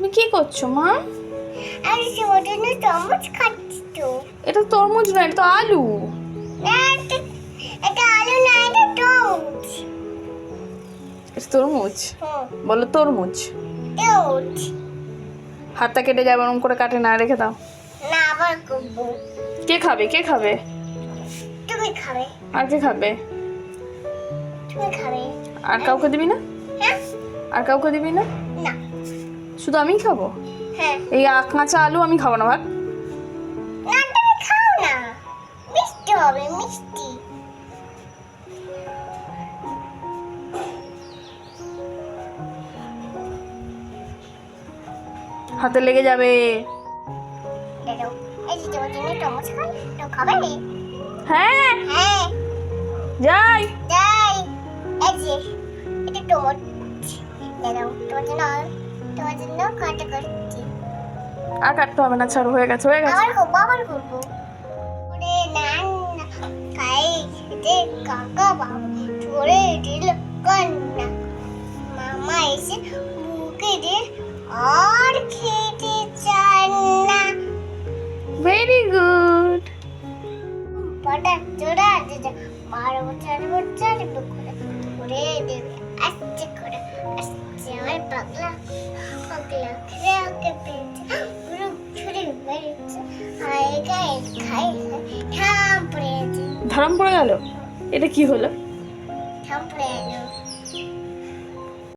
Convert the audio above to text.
তুমি কি করছ মা? আমি ছোটনো চামচ খাচ্ছি তো। এটা তরমুজ না এটা তো আলু। না, এটা- এটা আলু না এটা তরমুজ। এটা তরমুজ? বলো তরমুজ। তরমুজ। হাতটা কেটে যাবে ওরকম করে কাটে না রেখে দাও। না আবার করব। কে খাবে কে খাবে? তুমি খাবে। আর কে খাবে? তুমি খাবে। আর কাউকে দিবি না? হ্যাঁ? আর কাউকে দিবি না? না। শুধু আমি খাব? হ্যাঁ। এই আখ কাঁচা আলু আমি খাব না ভাত মিষ্টি হবে মিষ্টি। হাতে লেগে যাবে। হ্যাঁ। হ্যাঁ। যাই। যাই। এই যে এটা টমেটো দেখো তোমার জন্য তোমার জন্য কাটা করছি। আর কাটতে হবে না ছাড়ো হয়ে গেছে হয়ে গেছে। আবার করব আবার করব। ওরে না না খাই খেতে কাকা বাবু ধরে দিল কান্না মামা এসে মুখে দিয়ে আর খেতে চান না। ভেরি গুড পটা চোরা দিতে বারো বছর বছর করে ধরে দেবে আস্তে করে। ধারাম পড়ে গেল? এটা কি হলো?